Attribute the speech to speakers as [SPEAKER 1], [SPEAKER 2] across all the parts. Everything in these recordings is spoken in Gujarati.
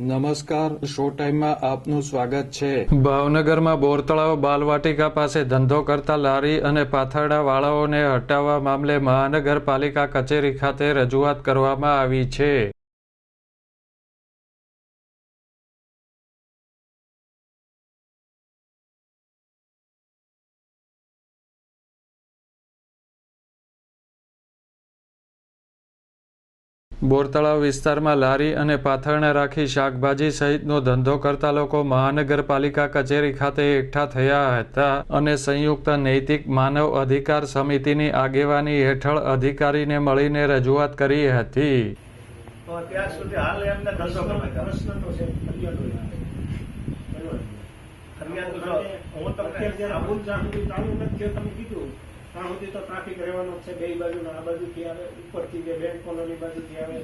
[SPEAKER 1] નમસ્કાર, શો ટાઈમમાં આપનું સ્વાગત છે.
[SPEAKER 2] ભાવનગરમાં બોરતળાવ બાલવાટિકા પાસે ધંધો કરતા લારી અને પાથરડા વાળાઓને હટાવવા મામલે મહાનગરપાલિકા કચેરી ખાતે રજૂઆત કરવામાં આવી છે. બોરતળાવ વિસ્તારમાં લારી અને પાથરણે રાખી શાકભાજી સહિતનો ધંધો કરતા લોકો મહાનગરપાલિકા કચેરી ખાતે એકઠા થયા હતા અને સંયુક્ત નૈતિક માનવ અધિકાર સમિતિની આગેવાની હેઠળ અધિકારીને મળીને રજૂઆત કરી હતી
[SPEAKER 3] તો સુધી હાલ એમને ધંધો કરવા
[SPEAKER 4] પ્રશ્ન તો છે ફરિયાદો યાદ. બરોબર.
[SPEAKER 3] ફરિયાદ હું તમને-
[SPEAKER 4] ચાલુ નથી તમે કીધું ત્યાં સુધી તો ટ્રાફિક રહેવાનો છે. બે બાજુ આ બાજુથી આવે ઉપરથી જે બેંક કોલોની બાજુથી આવે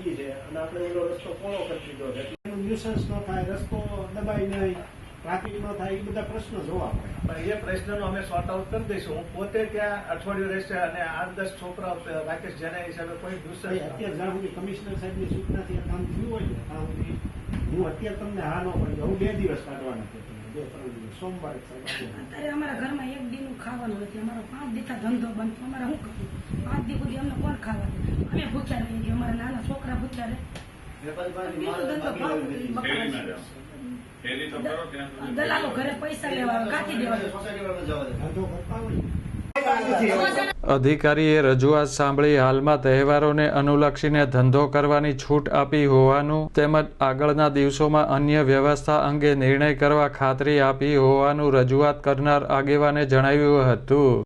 [SPEAKER 4] ઈ છે. અને આપણે એનો રસ્તો પોળો કરી દીધો છે. ન્યુસન્સ ન થાય રસ્તો દબાઈ નહીં ટ્રાફિક ન થાય એ બધા પ્રશ્નો જોવા
[SPEAKER 3] મળે. એ પ્રશ્નનો અમે સોર્ટ આઉટ કરી દઈશું. હું પોતે ત્યાં અઠવાડિયું રહેશે અને આઠ દસ છોકરા રાકેશ જેના હિસાબે કોઈ ન્યુસન્સ
[SPEAKER 4] અત્યારે જ્યાં સુધી કમિશનર સાહેબની સૂચનાથી આ કામ થયું હોય ને ત્યાં સુધી હું અત્યારે તમને હા ન પડી હું બે દિવસ કાઢવાના છે બે ત્રણ દિવસ. સોમવારે
[SPEAKER 5] અત્યારે અમારા ઘરમાં એક દીનું ખાવાનું નથી અમારો પાંચ દીથા ધંધો બંધ અમારે શું કરવું? પાંચ દી સુધી અમને કોણ ખાવા? અમે ભૂખ્યા રહીએ છીએ અમારા નાના છોકરા ભૂખ્યા રહે. દલાલો ઘરે પૈસા લેવા આવે, કાઢી દેવા
[SPEAKER 2] અધિકારીએ રજૂઆત સાંભળી હાલમાં તહેવારોને અનુલક્ષીને ધંધો કરવાની છૂટ આપી હોવાનું તેમજ આગળના દિવસોમાં અન્ય વ્યવસ્થા અંગે નિર્ણય કરવા ખાતરી આપી હોવાનું રજૂઆત કરનાર આગેવાને જણાવ્યું હતું.